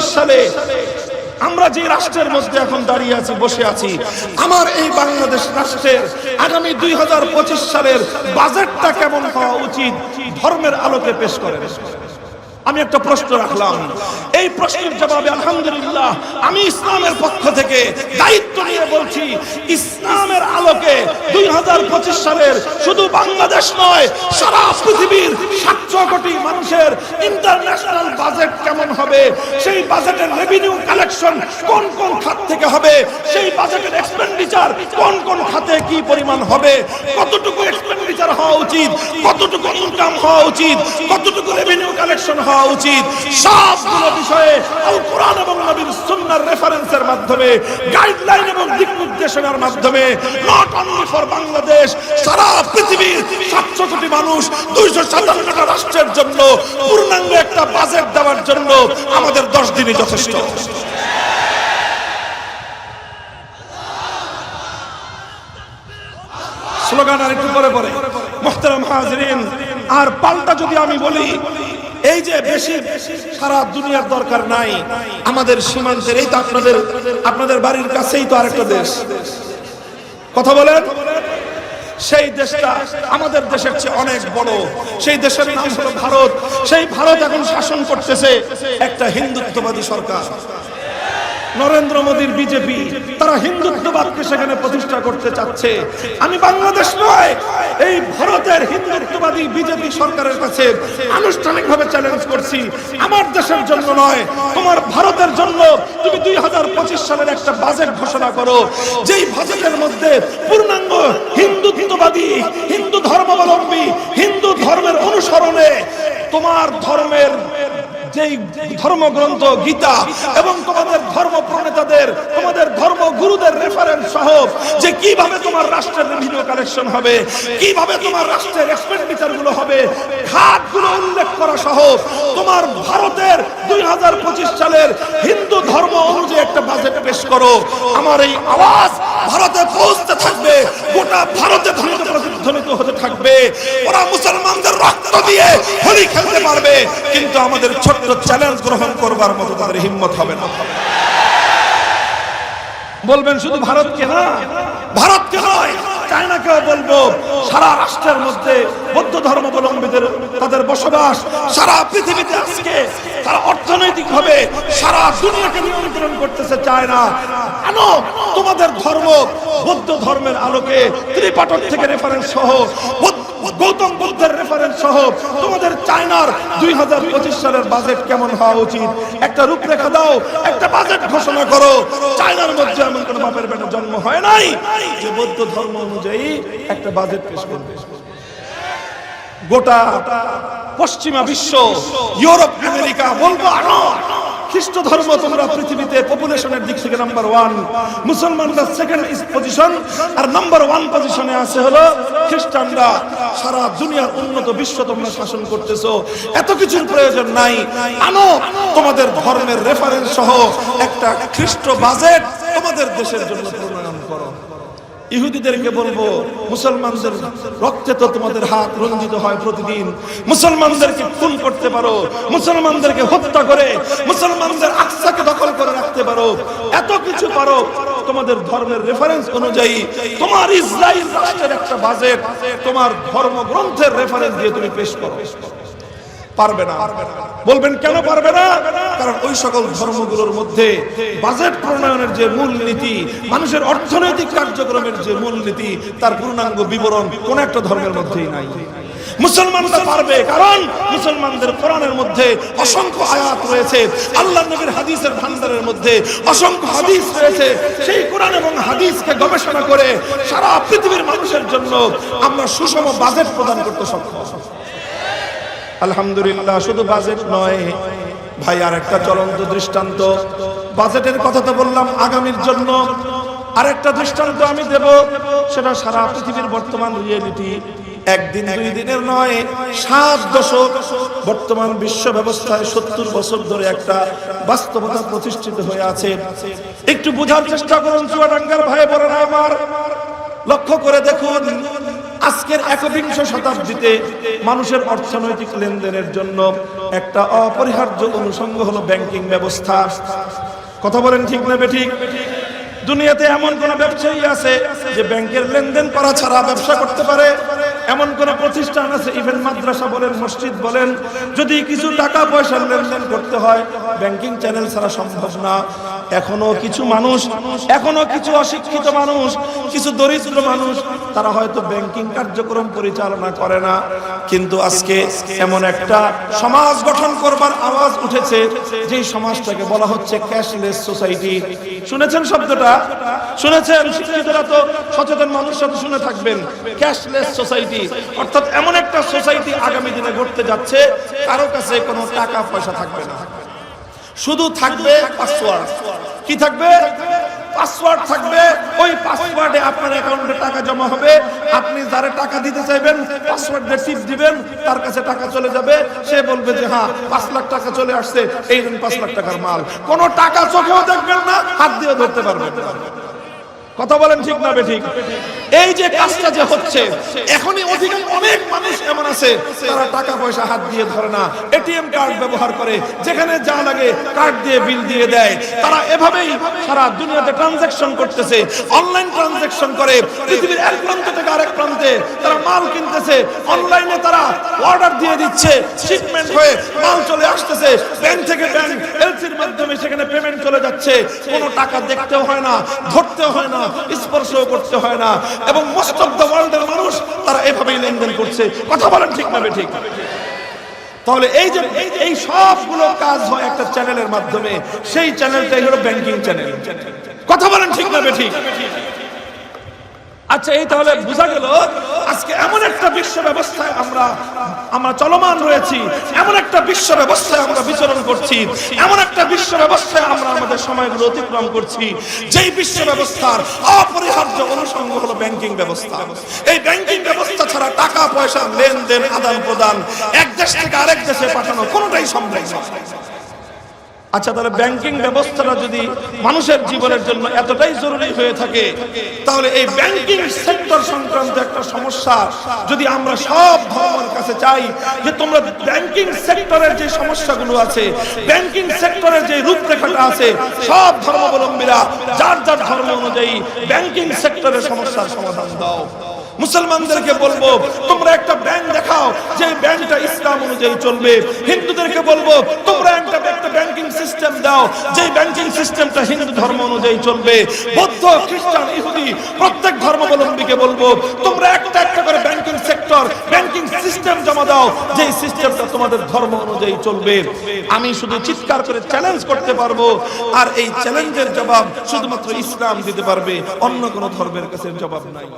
সালে আমরা যে রাষ্ট্রের মধ্যে এখন দাঁড়িয়ে আছি, বসে আছি, আমার এই বাংলাদেশ রাষ্ট্রের আগামী দুই হাজার পঁচিশ সালের বাজেটটা কেমন হওয়া উচিত, ধর্মের আলোকে পেশ করেন। আমি একটা প্রশ্ন রাখলাম। এই প্রশ্নের জবাবে আলহামদুলিল্লাহ আমি ইসলামের পক্ষ থেকে দায়িত্ব নিয়ে বলছি, ইসলামের আলোকে দুই হাজার পঁচিশ সালের শুধু বাংলাদেশ নয়, সারা পৃথিবীর সাতশো কোটি মানুষের ইন্টারন্যাশনাল বাজেট কেমন হবে, সেই বাজেটের রেভিনিউ কালেকশন কোন কোন খাত থেকে হবে, সেই বাজেটের এক্সপেন্ডিচার কোন কোন খাতে কি পরিমাণ হবে, কতটুকু এক্সপেন্ডিচার হওয়া উচিত, কতটুকু ইনকাম হওয়া উচিত, কতটুকু রেভিনিউ কালেকশন হওয়া উচিত। সবগুলো বিষয়ে আল কোরআন এবং নবীর সুন্নাহর রেফারেন্সের মাধ্যমে গাইডলাইন এবং দিক নির্দেশনার মাধ্যমে নট অনলি ফর বাংলাদেশ, সারা পৃথিবীর সাতশো কোটি মানুষ, দুইশো সাতান্নটা রাষ্ট্রের জন্য পূর্ণাঙ্গ একটা বাজেট দেওয়ার জন্য আমাদের দশ দিনই যথেষ্ট। স্লোগান আর একটু পরে পরে। মোহতারাম হাজরিন, আর পাল্টা যদি আমি বলি এই যে বেশি সারা দুনিয়ার দরকার নাই, আমাদের সীমান্তের, এই তো আপনাদের আপনাদের বাড়ির কাছেই তো আরেকটা দেশ। কথা বলেন? সেই দেশটা আমাদের দেশের চেয়ে অনেক বড়। সেই দেশের নাম হলো ভারত। সেই ভারত এখন শাসন করতেছে একটা হিন্দুত্ববাদী সরকার। নরেন্দ্র মোদীর বিজেপি, তারা হিন্দুত্ববাদকে সেখানে প্রতিষ্ঠা করতে চাচ্ছে। আমি বাংলাদেশ নয়, এই ভারতের হিন্দুত্ববাদী বিজেপি সরকারের কাছে আনুষ্ঠানিকভাবে চ্যালেঞ্জ করছি। আমার দেশের জন্য নয়, তোমার ভারতের জন্য তুমি দুই হাজার পঁচিশ সালের একটা বাজেট ঘোষণা করো। যেই বাজেটের মধ্যে পূর্ণাঙ্গ হিন্দুত্ববাদী, হিন্দু ধর্মাবলম্বী, হিন্দু ধর্মের অনুসরণে তোমার ধর্মের যেই ধর্মগ্রন্থ, গীতা এবং তোমাদের ধর্ম প্রণেতাদের তোমাদের ধর্ম গুরুদের রেফারেন্স সহ যে কীভাবে তোমার রাষ্ট্রের রেভিনিউ কালেকশন হবে, কীভাবে তোমার রাষ্ট্রের এক্সপেন্ডিচারগুলো হবে, খাতগুলো উল্লেখ করা সহ তোমার ভারতের দুই হাজার পঁচিশ সালের হিন্দু ধর্ম অনুযায়ী একটা বাজেট পেশ করো। আমার এই আওয়াজ ভারতে পৌঁছতে থাকবে, গোটা ভারতে ধ্বনিত প্রতিধ্বনিত হতে থাকবে। ওরা মুসলমানদের রক্ত দিয়ে হোলি খেলতে পারবে, কিন্তু আমাদের ছোট্ট চ্যালেঞ্জ গ্রহণ করবার মতো তাদের হিম্মত হবে না। বলবেন শুধু ভারতকে না ভারতকে নয়, চায়নাকেও বলব, সারা রাষ্ট্রের মধ্যে বৌদ্ধ ধর্মাবলম্বীদের, তাদের বসবাস সারা পৃথিবীতে আজকে তারা অর্থনৈতিক ভাবে সারা দুনিয়াকে নিয়ন্ত্রণ করতেছে চায় না কেন? তোমাদের ধর্ম বৌদ্ধ ধর্মের আলোকে ত্রিপাঠক থেকে রেফারেন্স সহ বৌদ্ধ গৌতম বুদ্ধের রেফারেন্স সহ তোমাদের চায়নার দুই হাজার পঁচিশ সালের বাজেট কেমন হওয়া উচিত? একটা রূপরেখা দাও, একটা বাজেট ঘোষণা করো। চায়নার মধ্যে এমন কোন বাপের বেটা জন্ম হয় নাই যে বৌদ্ধ ধর্ম অনুযায়ী একটা বাজেট পেশ করবে। গোটা পশ্চিমা বিশ্ব, ইউরোপ, আমেরিকা বলব আনো খ্রিস্ট ধর্ম তোমরা পৃথিবীতে পপুলেশনের দিক থেকে নাম্বার ওয়ান মুসলমানরা সেকেন্ড পজিশন আর নাম্বার ওয়ান পজিশনে আছে হলো খ্রিস্টানরা। সারা দুনিয়ার উন্নত বিশ্ব তোমরা শাসন করতেছো। এত কিছুর প্রয়োজন নাই। আনো, তোমাদের ধর্মের রেফারেন্স সহ একটা খ্রিস্ট বাজেট তোমাদের দেশের জন্য প্রণয়ন করো। ইহুদিদেরকে বলব, মুসলমানদের রক্তে তো তোমাদের হাত রঞ্জিত হয় প্রতিদিন। মুসলমানদেরকে খুন করতে পারো, মুসলমানদেরকে হত্যা করে, মুসলমানদের আকসাকে দখল করে রাখতে পারো। এত কিছু পারো, তোমাদের ধর্মের রেফারেন্স অনুযায়ী তোমার ইসরায়েল রাষ্ট্রের একটা বাজেট, তোমার ধর্মগ্রন্থের রেফারেন্স দিয়ে তুমি পেশ করো। পারবে না। বলবেন, কেন পারবে না? কারণ ওই সকল ধর্মগুলোর মধ্যে বাজেট প্রণয়নের যে মূল নীতি মানুষের অর্থনৈতিক কার্যক্রমের যে মূল নীতি তার পূর্ণাঙ্গ বিবরণ কোন একটা ধর্মের মধ্যেই নাই। পারবে, কারণ মুসলমানদের কোরআনের মধ্যে অসংখ্য আয়াত রয়েছে, আল্লাহ নবীর হাদিসের ভান্ডারের মধ্যে অসংখ্য হাদিস রয়েছে। সেই কোরআন এবং হাদিসকে গবেষণা করে সারা পৃথিবীর মানুষের জন্য আমরা সুষম বাজেট প্রদান করতে সক্ষম। আলহামদুলিল্লাহ, শুধু বাজেট নয়। ভাই আর একটা চলন্ত দৃষ্টান্ত। বাজেটের কথা তো বললাম আগামীর জন্য। আরেকটা দৃষ্টান্ত আমি দেব, সেটা সারা পৃথিবীর বর্তমান রিয়েলিটি একদিন, দুই দিনের নয়, সাত দশক। বর্তমান বিশ্ব ব্যবস্থায় সত্তর বছর ধরে একটা বাস্তবতা প্রতিষ্ঠিত হয়ে আছে। একটু বোঝার চেষ্টা করুন, চুয়াডাঙ্গার ভাই বোনেরা আমার। লক্ষ্য করে দেখুন আজকের একবিংশ শতাব্দীতে মানুষের অর্থনৈতিক লেনদেনের জন্য একটা অপরিহার্য অনুষঙ্গ হলো ব্যাংকিং ব্যবস্থা। কথা বলেন ঠিক না বেঠিক? দুনিয়াতে এমন কোন ব্যবসায়ী আছে যে ব্যাংকের লেনদেন করা ছাড়া ব্যবসা করতে পারে? এমন কোন প্রতিষ্ঠান আছে ইভেন মাদ্রাসা বলেন, মসজিদ বলেন, যদি কিছু টাকা পয়সা লেনদেন করতে হয় ব্যাংকিং চ্যানেল ছাড়া সম্ভব না। এখনও কিছু মানুষ, এখনও কিছু অশিক্ষিত মানুষ, কিছু দরিদ্র মানুষ, তারা হয়তো ব্যাংকিং কার্যক্রম পরিচালনা করে না। কিন্তু আজকে এমন একটা সমাজ গঠন করবার আওয়াজ উঠেছে যে সমাজটাকে বলা হচ্ছে ক্যাশলেস সোসাইটি শুনেছেন শব্দটা? শুনেছেন? শিক্ষিতরা তো সচেতন মানুষ সাথে শুনে থাকবেন। ক্যাশলেস সোসাইটি অর্থাৎ এমন একটা সোসাইটি আগামী দিনে ঘটতে যাচ্ছে, কারও কাছে কোনো টাকা, পয়সা থাকবে না। শুধু থাকবে পাসওয়ার্ড কি থাকবে? পাসওয়ার্ড থাকবে। ওই পাসওয়ার্ডে আপনার অ্যাকাউন্টে টাকা জমা হবে। আপনি যারে টাকা দিতে চাইবেন পাসওয়ার্ড দিয়ে টিপ দিবেন, তার কাছে টাকা চলে যাবে। সে বলবে যে হ্যাঁ পাঁচ লাখ টাকা চলে আসছে। এই পাঁচ লাখ টাকার মাল। কোনো টাকা চোখেও দেখবেন না, হাত দিয়ে ধরতে পারবেন। কথা বলেন ঠিক না বেঠিক? এই যে কাজটা যে হচ্ছে, এখনই অধিকাংশ অনেক মানুষ এমন আছে, তারা টাকা পয়সা হাত দিয়ে ধরে না। এটিএম কার্ড ব্যবহার করে, যেখানে যা লাগে কার্ড দিয়ে বিল দিয়ে দেয়। তারা এভাবেই সারা দুনিয়াতে ট্রানজাকশন করতেছে অনলাইন ট্রানজাকশন করে, পৃথিবীর এক প্রান্ত থেকে আরেক প্রান্তে তারা মাল কিনতেছে অনলাইনে তারা অর্ডার দিয়ে দিচ্ছে শিপমেন্ট হয়ে মাল চলে আসতেছে। ব্যাংক থেকে ব্যাংক এলসির মাধ্যমে সেখানে পেমেন্ট চলে যাচ্ছে। কোনো টাকা দেখতেও হয় না, ধরতেও হয় না। স্পর্শও করতে হয় না। এবং মোস্ট অফ দ্য ওয়ার্ল্ডের মানুষ তারা এভাবেই লেনদেন করছে। কথা বলেন ঠিক না ঠিক তাহলে এই যে, এই- এই সবগুলো কাজ হয় একটা চ্যানেলের মাধ্যমে। সেই চ্যানেলটাই হলো ব্যাংকিং চ্যানেল কথা বলেন ঠিক না ঠিক আচ্ছা এই তাহলে বোঝা গেল আজকে এমন একটা বিশ্ব ব্যবস্থায় আমরা আমরা চলমান রয়েছি। এমন একটা বিশ্ব ব্যবস্থায় আমরা বিচরণ করছি। এমন একটা বিশ্ব ব্যবস্থায় আমরা আমাদের সময়গুলো অতিক্রম করছি। যেই বিশ্ব ব্যবস্থার অপরিহার্য অনুষঙ্গ হলো ব্যাংকিং ব্যবস্থা। এই ব্যাংকিং ব্যবস্থা ছাড়া টাকা, পয়সা, লেনদেন আদান প্রদান এক দেশ থেকে আরেক দেশে পাঠানো কোনোটাই সম্ভব নয়। আচ্ছা তাহলে ব্যাংকিং ব্যবস্থাটা যদি মানুষের জীবনের জন্য এতটাই জরুরি হয়ে থাকে, তাহলে এই ব্যাংকিং সেক্টর সংক্রান্ত একটা সমস্যা যদি আমরা সব ধর্মের কাছে চাই, যে তোমরা ব্যাংকিং সেক্টরের যে সমস্যাগুলো আছে ব্যাংকিং সেক্টরের যে রূপরেখাটা আছে, সব ধর্মাবলম্বীরা যার যার ধর্ম অনুযায়ী ব্যাংকিং সেক্টরের সমস্যার সমাধান দাও। মুসলমানদেরকে বলব, তোমরা একটা ব্যাংক দেখাও, যে ব্যাংকটা ইসলাম অনুযায়ী চলবে। হিন্দুদেরকে বলব, তোমরা একটা একটা ব্যাংকিং সিস্টেম দাও যে ব্যাংকিং সিস্টেমটা হিন্দু ধর্ম অনুযায়ী চলবে। বৌদ্ধ, খ্রিস্টান, ইহুদি, প্রত্যেক ধর্মাবলম্বীকে বলব, তোমরা একটা একটা করে ব্যাংকিং সেক্টর, ব্যাংকিং সিস্টেম জমা দাও যে সিস্টেমটা তোমাদের ধর্ম অনুযায়ী চলবে। আমি শুধু চিৎকার করে চ্যালেঞ্জ করতে পারব, আর এই চ্যালেঞ্জের জবাব শুধুমাত্র ইসলাম দিতে পারবে, অন্য কোনো ধর্মের কাছে জবাব নাই।